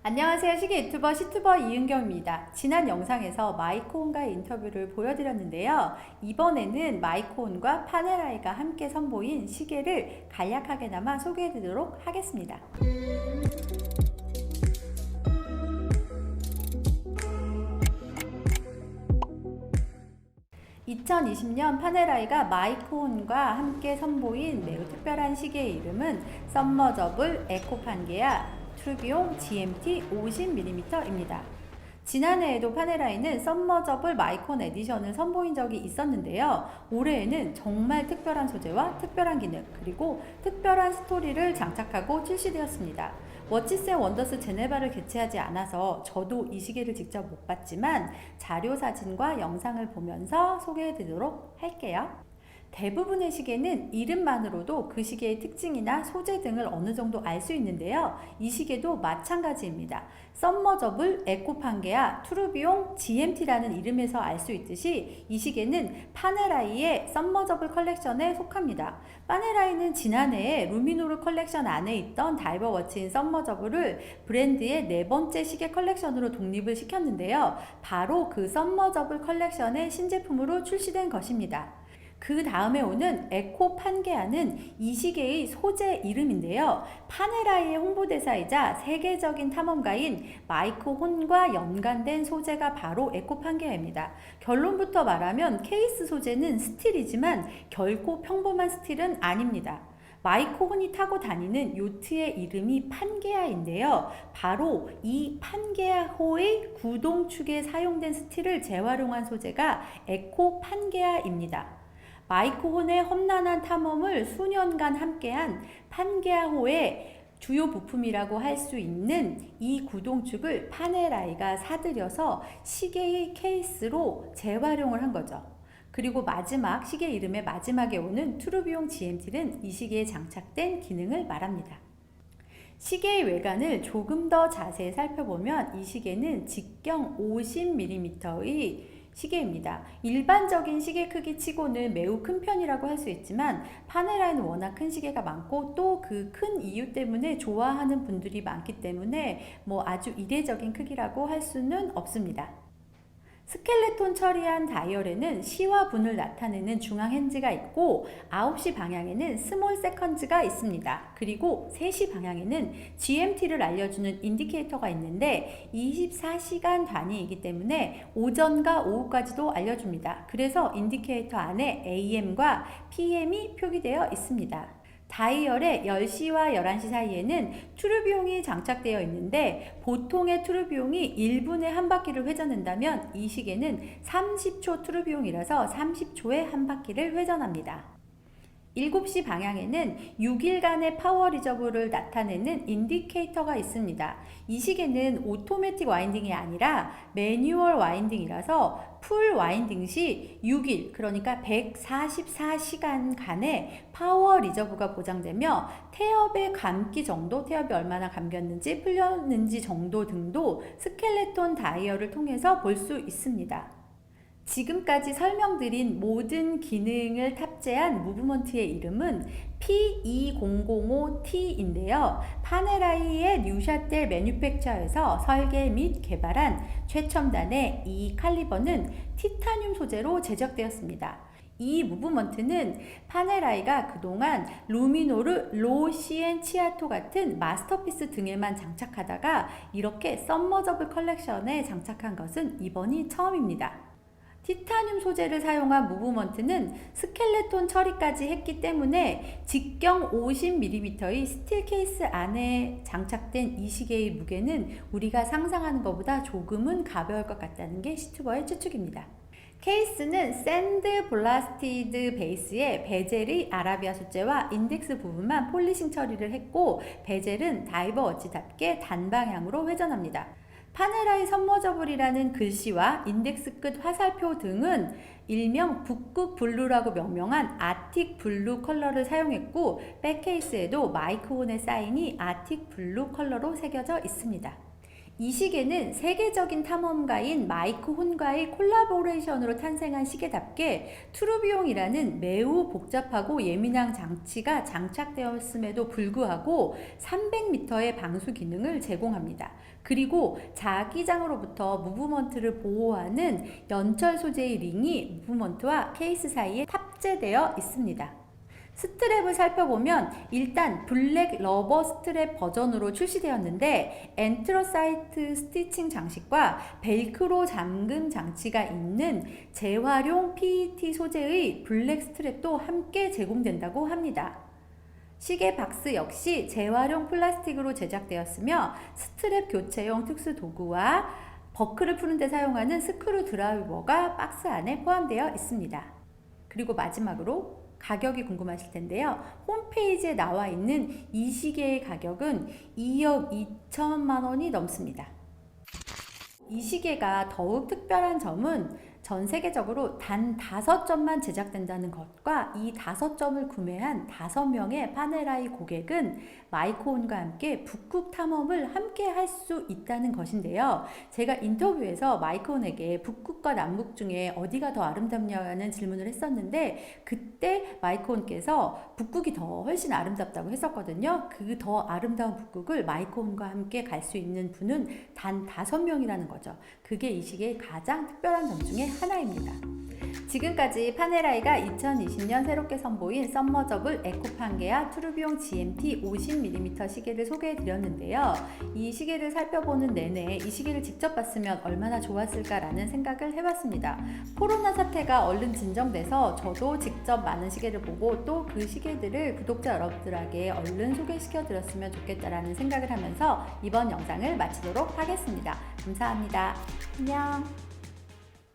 안녕하세요. 시계 유튜버 시튜버 이은경입니다. 지난 영상에서 마이코온과의 인터뷰를 보여드렸는데요. 이번에는 마이코온과 파네라이가 함께 선보인 시계를 간략하게나마 소개해드리도록 하겠습니다. 2020년 파네라이가 마이코온과 함께 선보인 매우 특별한 시계의 이름은 썸머저블 에코판게아 트루비용 GMT 50mm입니다. 지난해에도 파네라이는 썸머저블 마이콘 에디션을 선보인 적이 있었는데요. 올해에는 정말 특별한 소재와 특별한 기능 그리고 특별한 스토리를 장착하고 출시되었습니다. 워치스 원더스 제네바를 개최하지 않아서 저도 이 시계를 직접 못 봤지만 자료 사진과 영상을 보면서 소개해 드리도록 할게요. 대부분의 시계는 이름만으로도 그 시계의 특징이나 소재 등을 어느 정도 알 수 있는데요. 이 시계도 마찬가지입니다. 썸머저블 에코판게아 투르비용 GMT라는 이름에서 알 수 있듯이 이 시계는 파네라이의 썸머저블 컬렉션에 속합니다. 파네라이는 지난해에 루미노르 컬렉션 안에 있던 다이버 워치인 썸머저블을 브랜드의 네 번째 시계 컬렉션으로 독립을 시켰는데요. 바로 그 썸머저블 컬렉션의 신제품으로 출시된 것입니다. 그 다음에 오는 에코 판게아는 이 시계의 소재 이름인데요. 파네라이의 홍보대사이자 세계적인 탐험가인 마이크 혼과 연관된 소재가 바로 에코 판게아입니다. 결론부터 말하면 케이스 소재는 스틸이지만 결코 평범한 스틸은 아닙니다. 마이코 혼이 타고 다니는 요트의 이름이 판게아인데요. 바로 이 판게아호의 구동축에 사용된 스틸을 재활용한 소재가 에코 판게아입니다. 마이크 혼의 험난한 탐험을 수년간 함께한 판게아호의 주요 부품이라고 할 수 있는 이 구동축을 파네라이가 사들여서 시계의 케이스로 재활용을 한 거죠. 그리고 마지막 시계 이름의 마지막에 오는 투르비용 GMT는 이 시계에 장착된 기능을 말합니다. 시계의 외관을 조금 더 자세히 살펴보면 이 시계는 직경 50mm의 시계입니다. 일반적인 시계 크기 치고는 매우 큰 편이라고 할 수 있지만 파네라에는 워낙 큰 시계가 많고 또 그 큰 이유 때문에 좋아하는 분들이 많기 때문에 뭐 아주 이례적인 크기라고 할 수는 없습니다. 스켈레톤 처리한 다이얼에는 시와 분을 나타내는 중앙 핸즈가 있고 9시 방향에는 스몰 세컨즈가 있습니다. 그리고 3시 방향에는 GMT를 알려주는 인디케이터가 있는데 24시간 단위이기 때문에 오전과 오후까지도 알려줍니다. 그래서 인디케이터 안에 AM과 PM이 표기되어 있습니다. 다이얼의 10시와 11시 사이에는 트루비용이 장착되어 있는데 보통의 트루비용이 1분에 한 바퀴를 회전한다면 이 시계는 30초 트루비용이라서 30초에 한 바퀴를 회전합니다. 7시 방향에는 6일간의 파워 리저브를 나타내는 인디케이터가 있습니다. 이 시계는 오토매틱 와인딩이 아니라 매뉴얼 와인딩이라서 풀 와인딩 시 6일, 그러니까 144시간간의 파워 리저브가 보장되며 태엽의 감기 정도, 태엽이 얼마나 감겼는지 풀렸는지 정도 등도 스켈레톤 다이얼을 통해서 볼 수 있습니다. 지금까지 설명드린 모든 기능을 탑재한 무브먼트의 이름은 P2005T인데요. 파네라이의 뉴샤텔 매뉴팩처에서 설계 및 개발한 최첨단의 이 칼리버는 티타늄 소재로 제작되었습니다. 이 무브먼트는 파네라이가 그동안 루미노르, 로 시엔 치아토 같은 마스터피스 등에만 장착하다가 이렇게 썸머저블 컬렉션에 장착한 것은 이번이 처음입니다. 티타늄 소재를 사용한 무브먼트는 스켈레톤 처리까지 했기 때문에 직경 50mm의 스틸 케이스 안에 장착된 이 시계의 무게는 우리가 상상하는 것보다 조금은 가벼울 것 같다는 게 시튜버의 추측입니다. 케이스는 샌드 블라스티드 베이스에 베젤의 아라비아 소재와 인덱스 부분만 폴리싱 처리를 했고 베젤은 다이버 워치답게 단방향으로 회전합니다. 파네라이 선머저블이라는 글씨와 인덱스 끝 화살표 등은 일명 북극 블루라고 명명한 아틱 블루 컬러를 사용했고 백케이스에도 마이크온의 사인이 아틱 블루 컬러로 새겨져 있습니다. 이 시계는 세계적인 탐험가인 마이크 혼과의 콜라보레이션으로 탄생한 시계답게 트루비용이라는 매우 복잡하고 예민한 장치가 장착되었음에도 불구하고 300m의 방수 기능을 제공합니다. 그리고 자기장으로부터 무브먼트를 보호하는 연철 소재의 링이 무브먼트와 케이스 사이에 탑재되어 있습니다. 스트랩을 살펴보면 일단 블랙 러버 스트랩 버전으로 출시되었는데 엔트러사이트 스티칭 장식과 벨크로 잠금 장치가 있는 재활용 PET 소재의 블랙 스트랩도 함께 제공된다고 합니다. 시계 박스 역시 재활용 플라스틱으로 제작되었으며 스트랩 교체용 특수 도구와 버클을 푸는 데 사용하는 스크루 드라이버가 박스 안에 포함되어 있습니다. 그리고 마지막으로 가격이 궁금하실 텐데요. 홈페이지에 나와 있는 이 시계의 가격은 2억 2천만 원이 넘습니다. 이 시계가 더욱 특별한 점은 전 세계적으로 단 다섯 점만 제작된다는 것과 이 다섯 점을 구매한 다섯 명의 파네라이 고객은 마이코온과 함께 북극 탐험을 함께 할 수 있다는 것인데요. 제가 인터뷰에서 마이코온에게 북극과 남극 중에 어디가 더 아름답냐는 질문을 했었는데 그때 마이코온께서 북극이 더 훨씬 아름답다고 했었거든요. 그 더 아름다운 북극을 마이코온과 함께 갈 수 있는 분은 단 다섯 명이라는 거죠. 그게 이 시계의 가장 특별한 점 중에 하나입니다. 지금까지 파네라이가 2020년 새롭게 선보인 썸머저블 에코판게아 투르비용 GMT 50mm 시계를 소개해 드렸는데요. 이 시계를 살펴보는 내내 이 시계를 직접 봤으면 얼마나 좋았을까라는 생각을 해봤습니다. 코로나 사태가 얼른 진정돼서 저도 직접 많은 시계를 보고 또 그 시계들을 구독자 여러분들에게 얼른 소개시켜 드렸으면 좋겠다라는 생각을 하면서 이번 영상을 마치도록 하겠습니다. 감사합니다. 안녕.